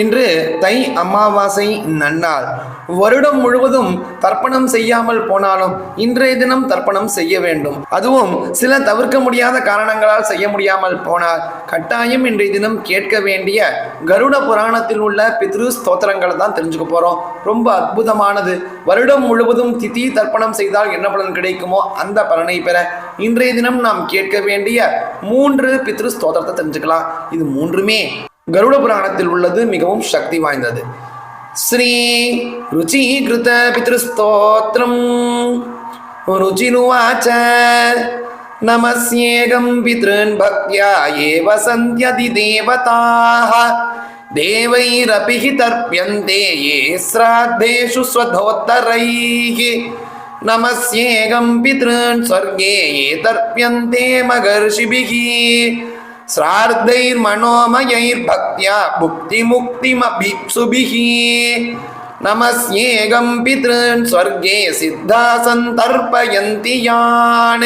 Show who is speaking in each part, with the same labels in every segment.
Speaker 1: இன்று தை அமாவாசை நன்னாள். வருடம் முழுவதும் தர்ப்பணம் செய்யாமல் போனாலும் இன்றைய தினம் தர்ப்பணம் செய்ய வேண்டும். அதுவும் சில தவிர்க்க முடியாத காரணங்களால் செய்ய முடியாமல் போனால் கட்டாயம் இன்றைய தினம் கேட்க வேண்டிய கருட புராணத்தில் உள்ள பித்ரு ஸ்தோத்திரங்களை தான் தெரிஞ்சுக்க போறோம். ரொம்ப அற்புதமானது. வருடம் முழுவதும் திதி தர்ப்பணம் செய்தால் என்ன பலன் கிடைக்குமோ அந்த பலனை பெற இன்றைய தினம் நாம் கேட்க வேண்டிய மூன்று பித்ரு ஸ்தோத்திரத்தை தெரிஞ்சுக்கலாம். இது மூன்றுமே. கருட புராணத்தில் உள்ளது மிகவும் சக்தி வாய்ந்தது ஸ்ரீ ருச்சீகிருத பித்ருஸ்தோத்திரம் ருச்சினுவாச்ச நமஸ்யேகம் பித்ருன் பக்தியா ஏவ சந்தியதி தேவதாः தேவைரபி हि தர்ப்யந்தே ये श्राद्धेषु स्वधोत्तरैः नमस्येकं पितॄन् स्वर्गे ये तर्प्यन्ते महर्षिभिः श्राद्धैर्मनोमयैर्भक्त्या भुक्तिमुक्तिमभीप्सुभिः नमस्येकं पितॄन् स्वर्गे सिद्धा सन्तर्पयन्ति यान्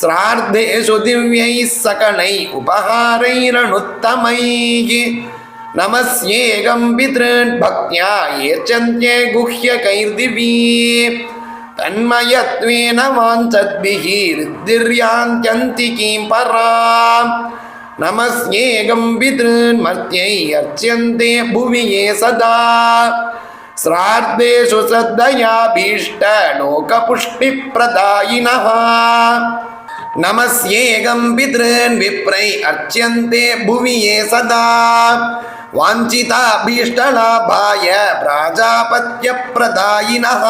Speaker 1: श्राद्धेषु दिव्यैः सकलैः उपहारैरनुत्तमैः नमस्येकं पितॄन् भक्त्या येचन्त्ये गुह्यकैर्दिवी तन्मयत्वेन वाञ्छद्भिः ऋद्धिर्यान्त्यन्तिकीं पराम् नमस्येकं पितॄन् मर्त्यै अर्च्यन्ते भुवि ये सदा श्राद्धेषु श्रद्धयाभीष्टलोकपुष्टिप्रदायिनः नमस्येकं पितॄन् विप्रै अर्च्यन्ते भुवि ये सदा वाञ्छिताभीष्टलाभाय प्राजापत्यप्रदायिनः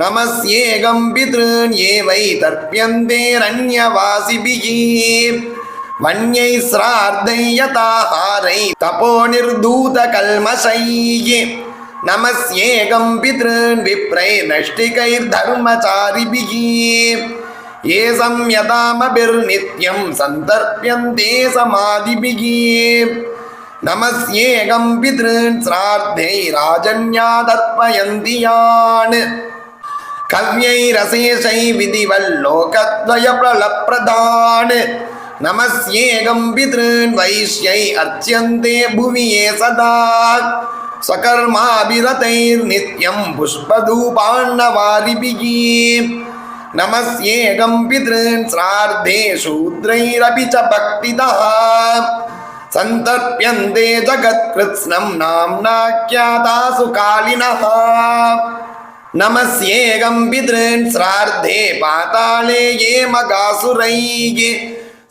Speaker 1: नमस्येकं पितॄन् ये वै வன்யை ஸ்ரார்த்தையதாஹாரை தபோ நிர்தூத கல்மசை நமஸ்யேகம் பித்ருன் விப்ரை நஷ்டிகைர் தர்மச்சாரிபிகி ஏசம் யதாமபிர் நித்யம் சந்தர்ப்பியந்தே சமாதிபிகி. நமஸ்யேகம் பித்ருன் ஸ்ரார்த்தை ராஜன்யா தர்ப்பயந்தி யான் கவ்யை ரசேஷை விதிவல்லோகத்வய பிரலப்பிரதான் नमस्येकं पितॄन् वैश्यै अर्च्यन्ते भुवि ये सदा स्वकर्माभिरतैर्नित्यं पुष्पधूपान्नवारिभिः नमस्येकं पितॄन् श्राद्धे शूद्रैरपि च भक्तितः सन्तर्प्यन्ते जगत्कृत्स्नं नाम्नाख्यातासु कालिनः नमस्येकं पितॄन् श्राद्धे पाताले ये मगासुरैः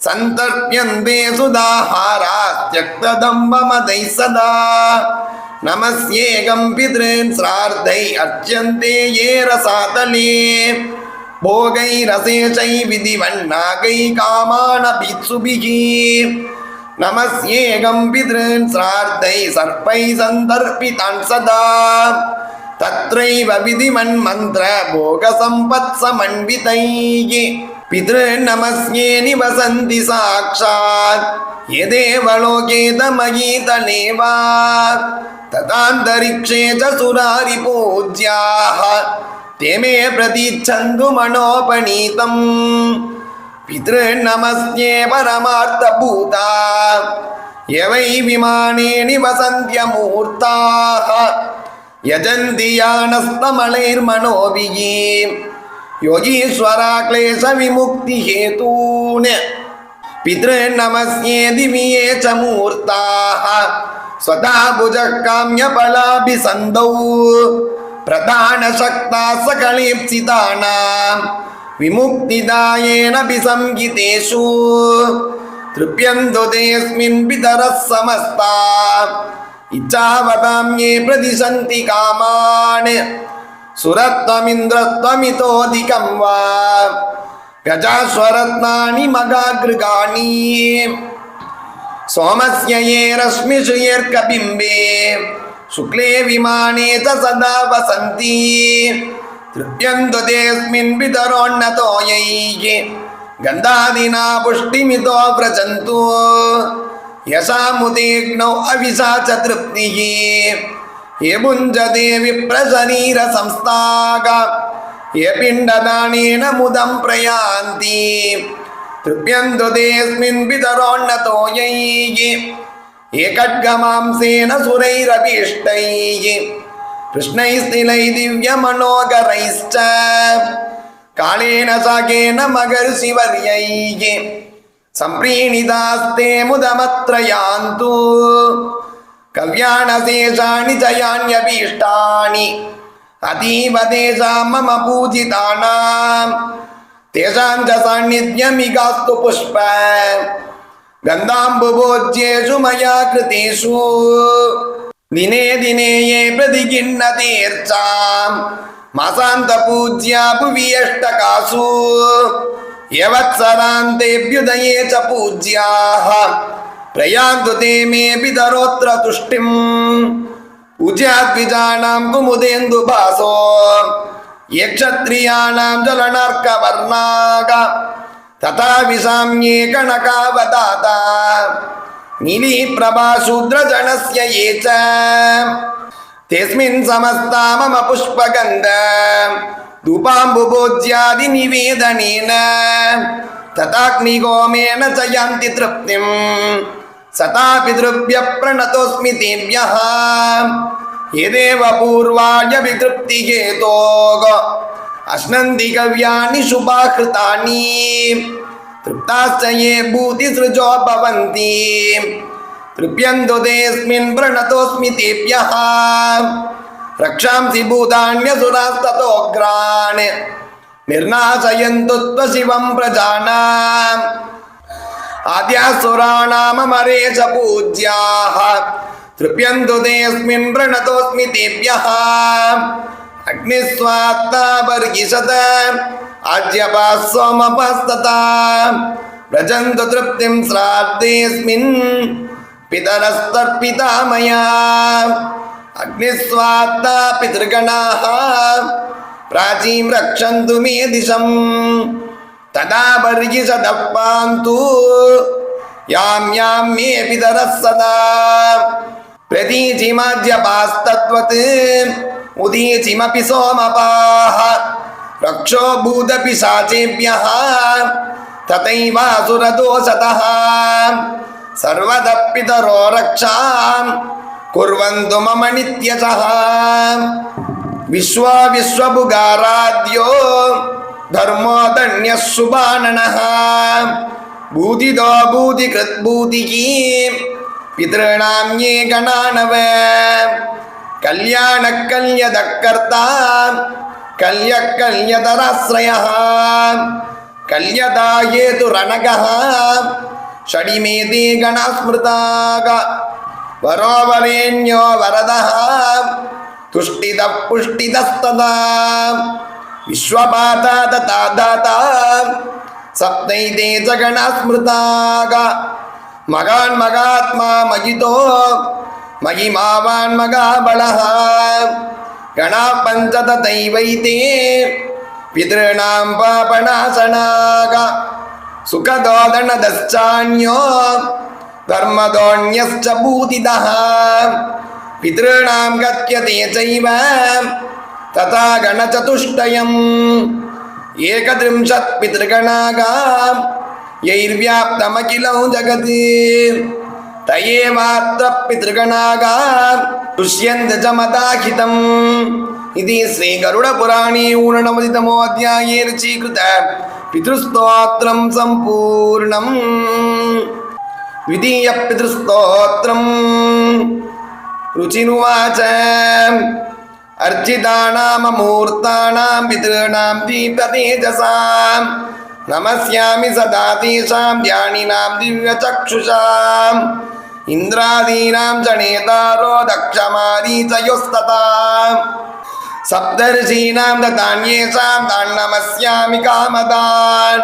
Speaker 1: சந்தர்ப்பியந்தே சுதாஹாரா தியக்தம்பமதை சதா. நமஸ்யேகம் பித்ரேன் ஸ்ரார்த்தை அர்ச்சந்தே ஏ ரசாதலே போகை ரசேஷை விதிவன் நாகை காமான பிச்சுபிகி நமஸ்யேகம் பித்ரேன் ஸ்ரார்த்தை சர்ப்பை சந்தர்ப்பிதான் சதா. தத்ரைவ விதிமன் மந்திர போக சம்பத் சமன்விதை यदेव लोके तमयीतले वा तथान्तरिक्षे च सुरारिपूज्याः ते मे प्रतीच्छन्तु मनोपनीतम् पितॄन्नमस्ये परमार्थभूता यवै विमाने निवसन्त्यमूर्ताः यजन्ति यानस्तमलैर्मनोभिः योगीश्वरा क्लेशविमुक्तिहेतून् पितॄन्नमस्ये दिव्ये च मूर्ताः स्वधा भुजः काम्यफलाभिसन्धौ प्रधानशक्ता सकलेप्सितानां विमुक्तिदायेन विसंहितेषु तृप्यन्तो तेऽस्मिन् पितरः समस्ता इच्छावतां ये प्रदिशन्ति कामान् सुरत्वमिन्द्रत्वमितोऽधिकं वा गजाश्वरत्नानि मगागृगाणि सोमस्य ये रश्मिषु यर्कबिम्बे शुक्ले विमाने च सदा वसन्ति तृप्यन्तो तेऽस्मिन् पितरोन्नतोयैः गन्धादिना पुष्टिमितो व्रजन्तु यशामुदीग्नौ अविशा च तृप्तिः यभुञ्जदेवि प्रशरीरसंस्थाग यपिण्डदानेन मुदं प्रयान्ति तृप्यन्तु तेऽस्मिन् पितरोन्नतो ये खड्गमांसेन सुरैरभीष्टैः कृष्णैस्तिलैः दिव्यमनोगरैश्च कालेन शाकेन मगर्षिवर्यैः सम्प्रीणितास्ते मुदमत्र यान्तु कव्याणशेषाणि च यान्यभीष्टानि अतीव तेषां मम पूजितानां तेषां च सान्निध्यमिगास्तु पुष्प गन्धाम्बुभोज्येषु मया कृतेषु दिने दिने ये प्रतिगिन्नतीर्चाम् मासान्तपूज्या भुवि अष्टकासु यवत्सरान्तेऽभ्युदये च पूज्याः प्रयान्तु ते मे पितरोऽत्र तुष्टिम् पूज्याद्विजानां कुमुदेन्दुभासो ये क्षत्रियाणां जलनार्कवर्णाग तथा विषाम्ये कणकावदाता नीलीप्रभाशूद्रजनस्य ये च तेऽस्मिन् समस्ता मम पुष्पगन्ध धूपाम्बुभोज्यादिनिवेदनेन तथाग्निगोमेन च यान्ति तृप्तिम् सता पितृभ्यः प्रणतोऽस्मि तेभ्यः यदेव पूर्वाय वितृप्तिहेतोग अश्नन्ति कव्यानि शुभाकृतानि। तृप्ताश्च ये भूतिसृजो भवन्ति। तृप्यन्तु तेऽस्मिन् प्रणतोऽस्मि तेभ्यः। रक्षांसि भूतान्यसुरास्ततोऽग्रान्। निर्नाशयन्तु त्वशिवं प्रजानाम्। आद्यासुराणाममरे च पूज्याः तृप्यन्तु तेऽस्मिन् प्रणतोऽस्मि तेभ्यः अग्निस्वात्ता बर्गिषत आज्यपा सोमपस्तता व्रजन्तु तृप्तिं श्राद्धेऽस्मिन् पितरस्तर्पिता मया अग्निस्वात्ता पितृगणाः प्राचीं रक्षन्तु मे दिशम् ததா பர்கிஷதப்பாந்து யாம் யாம் மே பிதரஸ் சதா பிரதீச்சிமாத்யபாஸ்தத்வத் உதீச்சிமபி சோமபாஹ ரக்ஷோ பூதபி சாச்சேபியஹ ததைவாசுரதோஷதः சர்வதப்பிதரோ ரக்ஷாம் குர்வந்து மம நித்யசஹ விஸ்வா விஸ்வபுகாராத்யோ தர்மோதன்ய சுபானனஹா பூதிதோ பூதி கிருத் பூதிகி பிதॄணாம் ஏ கணானவ கல்யாண கல்யதக்கர்த்தா கல்ய கல்யதராசிரய கல்யதா ஏது ரணகா ஷடிமேதி கணாஸ்மிருதாக வரோவரேண்யோ வரதா துஷ்டித புஷ்டிதஸ்ததா विश्वपाता तथा दाता सप्तैते च गणास्मृताग मगान् मगात्मा मयितो महिमावान् मगाबलः गणाः पञ्च तथैवैते पितॄणां पापनाशनाग सुखदोदनदश्चान्यो धर्मदोऽन्यश्च भूतितः पितॄणां गत्यते चैव तथा गणचतुष्टयम् एकत्रिंशत् पितृगणागा यैर्व्याप्तमखिलौ जगत् त एवात्र पितृगणागा तुष्यन्त च मदाखितम् इति श्रीगरुडपुराणे ऊननवतितमोऽध्याये रुचीकृत पितृस्तोत्रं सम्पूर्णम् द्वितीयपितृस्तोत्रम् रुचिनुवाच अर्चितानाममूर्ताणां पितॄणां दीप्ततेजसां नमस्यामि सदा तेषां ध्यानिनां दिव्यचक्षुषाम् इन्द्रादीनां च नेतारो दक्षमारीचयोस्तथा सप्तर्षीणां दतान्येषां तान्नमस्यामि कामदान्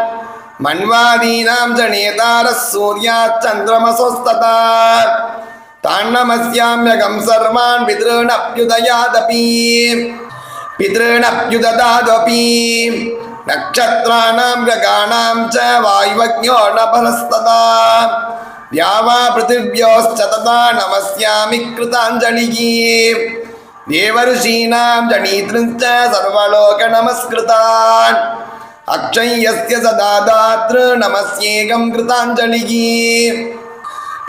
Speaker 1: मन्वादीनां च नेतारः सूर्याच्चन्द्रमसोस्तथा तान्नमस्याम्यगं सर्वान् पितॄनप्युदयादपि पितॄनप्युददादपि नक्षत्राणां ग्रगाणां च वायुवज्ञो न फलस्तदा या वा पृथिव्योश्च तथा नमस्यामि कृताञ्जलिः देवर्षीणां जनीतृश्च सर्वलोकनमस्कृतान् अक्षय्यस्य सदा दातृ नमस्येकं कृताञ्जलिः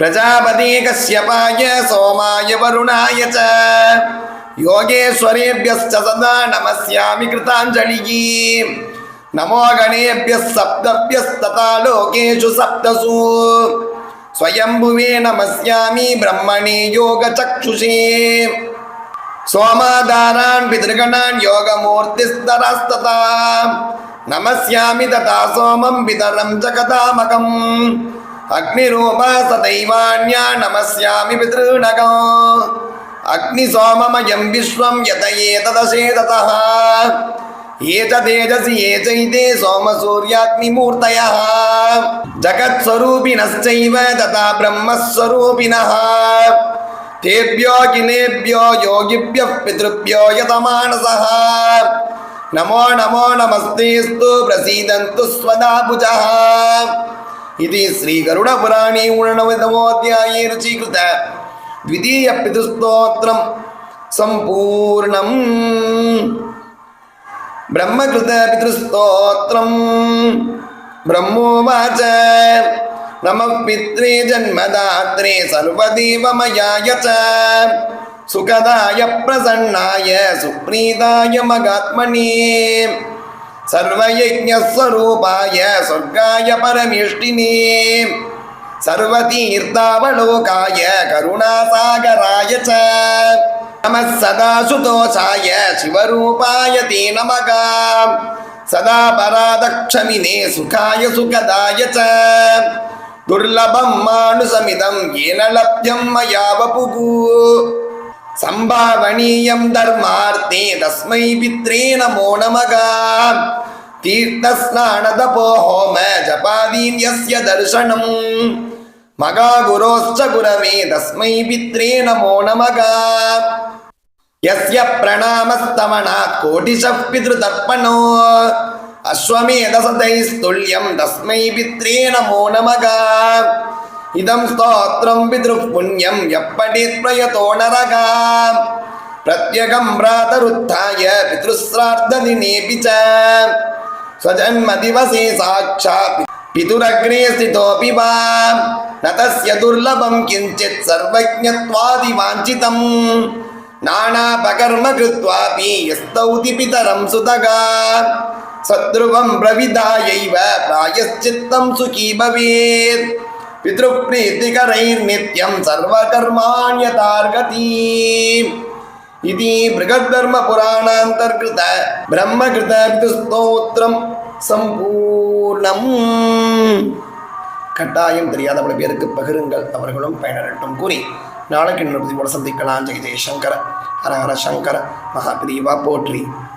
Speaker 1: பிரஜாபதி கஷ்யபாய சோமாய வருணாய ச யோகேஸ்வரேபியஸ்ச சதா நமஸ்யாமி கிருதாஞ்சலிகி நமோ கணேபியஸ் சப்தபியஸ்ததா லோகேஷு சப்தசு ஸ்வயம்புவே நமஸ்யாமி பிரம்மணே யோக சக்ஷுஷே சோமாதாரான் பிதர்கணான் யோகமூர்த்திஸ்தராஸ்ததா நமஸ்யாமி ததா சோமம் பிதரம் ஜகதாமகம் सदैवान्या नमस्यामि पितॄणकम् अग्निसोममयं विश्वं यत एतदशेततः ये च तेजसि, ये चैते सोमसूर्याग्निमूर्तयः। जगत्स्वरूपिणश्चैव तथा ब्रह्मस्वरूपिणः। तेभ्यो गिनेभ्यो योगिभ्यः पितृभ्यो यतमानसः। नमो नमो नमस्तेस्तु प्रसीदन्तु स्वदा भुजः इति श्रीगरुडपुराणे ऊर्णवतमोऽध्याये रुचीकृत द्वितीयपितुस्तोत्रं सम्पूर्णम् ब्रह्मकृतपितृस्तोत्रं ब्रह्मोवाच नमः पित्रे जन्मदात्रे सर्वदेवमयाय च सुखदाय प्रसन्नाय सुप्रीताय मगात्मने सर्वयज्ञस्वरूपाय स्वर्गाय परमेष्टिने सर्वतीर्थावलोकाय करुणासागराय च नमः सदा सुतोषाय शिवरूपाय ते नमः सदा परादक्षमिने सुखाय सुखदाय च दुर्लभं मानुसमिदं येन लभ्यं मया वपुः சம்பாவணீயம் தர்மார்த்தே தஸ்மை பித்ரே நமோ நமகா. தீர்த்தஸ்நானதபோ ஹோம ஜபாதீன் யஸ்ய தர்சனம் மகா குரோஸ்ச குரவே தஸ்மை பித்ரே நமோ நமகா. யஸ்ய பிரணாமஸ்தமனாத் கோடிஷ பிதிருதர்ப்பணோ அஸ்வமேதசதைஸ்துல்யம் தஸ்மை பித்ரே நமோ நமகா स्तोत्रं पितृः पुण्यं यः पठेत् प्रयतो नरः प्रत्यगं भ्रातरुत्थाय पितृश्राद्धदिनेऽपि च स्वजन्मदिवसे साक्षात् पितुरग्रे स्थितोऽपि वा न तस्य दुर्लभं किञ्चित् सर्वज्ञत्वादिवाञ्छितम् नानापकर्म कृत्वापि यस्तौति पितरं सुतगा सद्रुवं प्रविधायैव प्रायश्चित्तं सुखी भवेत् பித்ருப்ரீத்திகரைர்நித்யம் சர்வகர்மாண்யதார்கதீ இதி பிருகதர்ம புராணாந்தர்கிருத பிரம்மகிருத ஸ்தோத்திரம் சம்பூர்ணம் கட்டாயம் தெரியாத பல பேருக்கு பகிருங்கள் அவர்களும் பயனரட்டும் கூறி. நாளைக்கு இன்னொரு போல சந்திக்கலாம். ஜெய் ஜெயசங்கர ஹர ஹர சங்கர மகாபிரிவா போற்றி.